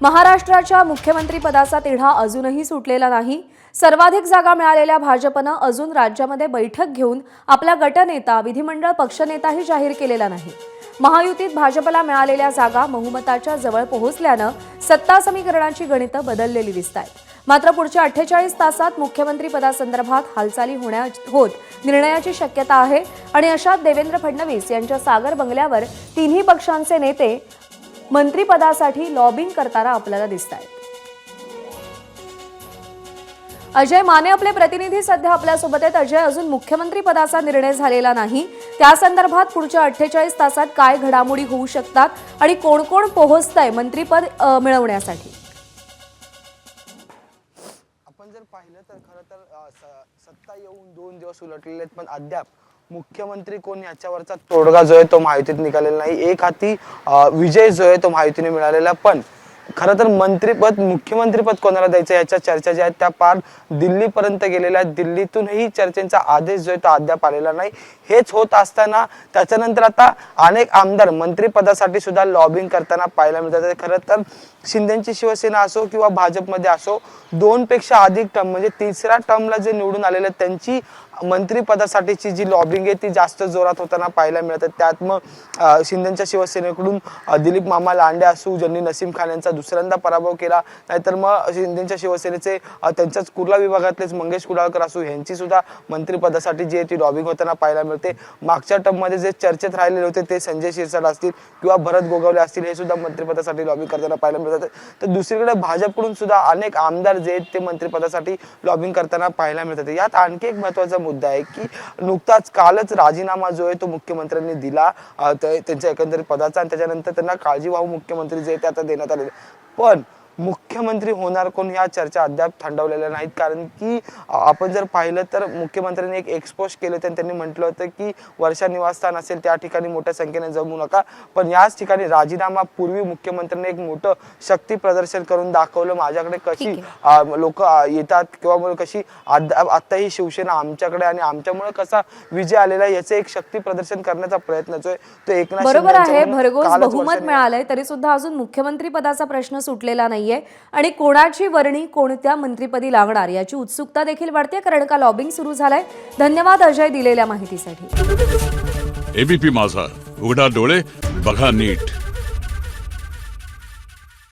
महाराष्ट्राच्या मुख्यमंत्रीपदाचा तिढा अजूनही सुटलेला नाही. सर्वाधिक जागा मिळालेल्या भाजपनं अजून राज्यामध्ये बैठक घेऊन आपला गटनेता विधिमंडळ पक्षनेताही जाहीर केलेला नाही. महायुतीत भाजपला मिळालेल्या जागा बहुमताच्या जवळ पोहोचल्यानं सत्ता समीकरणाची गणितं बदललेली दिसत आहेत मात्र पुढच्या अठ्ठेचाळीस तासात मुख्यमंत्रीपदासंदर्भात हालचाली होण्या होत निर्णयाची शक्यता आहे आणि अशात देवेंद्र फडणवीस यांच्या सागर बंगल्यावर तिन्ही पक्षांचे नेते मंत्रीपदासाठी लॉबिंग करताना आपल्याला दिसत आहेत अजय माने आपले प्रतिनिधी सध्या आपल्यासोबत आहेत. अजय अजून मुख्यमंत्री पदाचा निर्णय झालेला नाही. त्या संदर्भात पुढच्या अठ्ठेचाळीस तासात काय घडामोडी होऊ शकतात आणि कोण कोण पोहोचतंय मंत्रीपद मिळवण्यासाठी? आपण जर पाहिलं तर खरं तर सत्ता येऊन दोन दिवस उलटलेले आहेत पण अद्याप मुख्यमंत्री कोण याच्यावरचा तोडगा जो आहे तो माहितीत निघालेला नाही. एक हाती विजय जो आहे तो माहितीने मिळालेला पण खरं तर मंत्रीपद मुख्यमंत्रीपद कोणाला द्यायचं याच्या चर्चा ज्या आहेत त्या पार दिल्लीपर्यंत गेलेल्या आहेत. दिल्लीतूनही चर्चेचा आदेश जो आहे तो अद्याप आलेला नाही. हेच होत असताना त्याच्यानंतर आता अनेक आमदार मंत्रीपदासाठी सुद्धा लॉबिंग करताना पाहायला मिळतात. खरं तर शिंदेची शिवसेना असो किंवा भाजपमध्ये असो दोनपेक्षा अधिक टर्म म्हणजे तिसऱ्या टर्मला जे निवडून आलेले त्यांची मंत्रीपदासाठीची जी लॉबिंग आहे ती जास्त जोरात होताना पाहायला मिळतात त्यात मग शिंदेच्या शिवसेनेकडून दिलीप मामा लांडे असू ज्यांनी नसीम खान यांचा दुसऱ्यांदा पराभव केला नाहीतर मग शिंदेच्या शिवसेनेचे त्यांच्याच कुर्ला विभागातलेच मंगेश कुडाळकर असू यांची सुद्धा मंत्रिपदासाठी जी आहे ती लॉबिंग होताना पाहायला मिळते. मागच्या टर्ममध्ये जे चर्चेत राहिलेले होते ते संजय शिरसाट असतील किंवा भरत गोगावले असतील हे सुद्धा मंत्रिपदासाठी लॉबिंग करताना पाहायला मिळतात तर दुसरीकडे भाजपकडून सुद्धा अनेक आमदार जे आहेत ते मंत्रिपदासाठी लॉबिंग करताना पाहायला मिळतात यात आणखी एक महत्त्वाचा मुद्दा आहे की नुकताच कालच राजीनामा जो आहे तो मुख्यमंत्र्यांनी दिला. त्यांच्या एकंदरीत पदाचा आणि त्याच्यानंतर त्यांना काळजीवाहू मुख्यमंत्री जे आहे ते आता देण्यात आलेले पण मुख्यमंत्री होणार कोण या चर्चा अद्याप थंडवलेल्या नाहीत. कारण की आपण जर पाहिलं तर मुख्यमंत्र्यांनी एक एक्सपोज केलं होतं आणि त्यांनी म्हटलं होतं की वर्षा निवासस्थान असेल त्या ठिकाणी मोठ्या संख्येने जमू नका. पण याच ठिकाणी राजीनामा पूर्वी मुख्यमंत्र्यांनी एक मोठं शक्ती प्रदर्शन करून दाखवलं. माझ्याकडे कशी लोक येतात किंवा कशी आता ही शिवसेना आमच्याकडे आणि आमच्यामुळे कसा विजय आलेला याचं एक शक्ती प्रदर्शन करण्याचा प्रयत्न जो आहे तो एकनाथ बरोबर आहे. भरघोस बहुमत मिळालंय. तरी सुद्धा अजून मुख्यमंत्री पदाचा प्रश्न सुटलेला आहे आणि कोणाची वर्णी कोणत्या मंत्रीपदी लागणार याची उत्सुकता देखील वाढते कारण का लॉबिंग सुरू झालंय. धन्यवाद अजय दिलेल्या माहितीसाठी. एबीपी माझा. उघडा डोळे बघा नीट.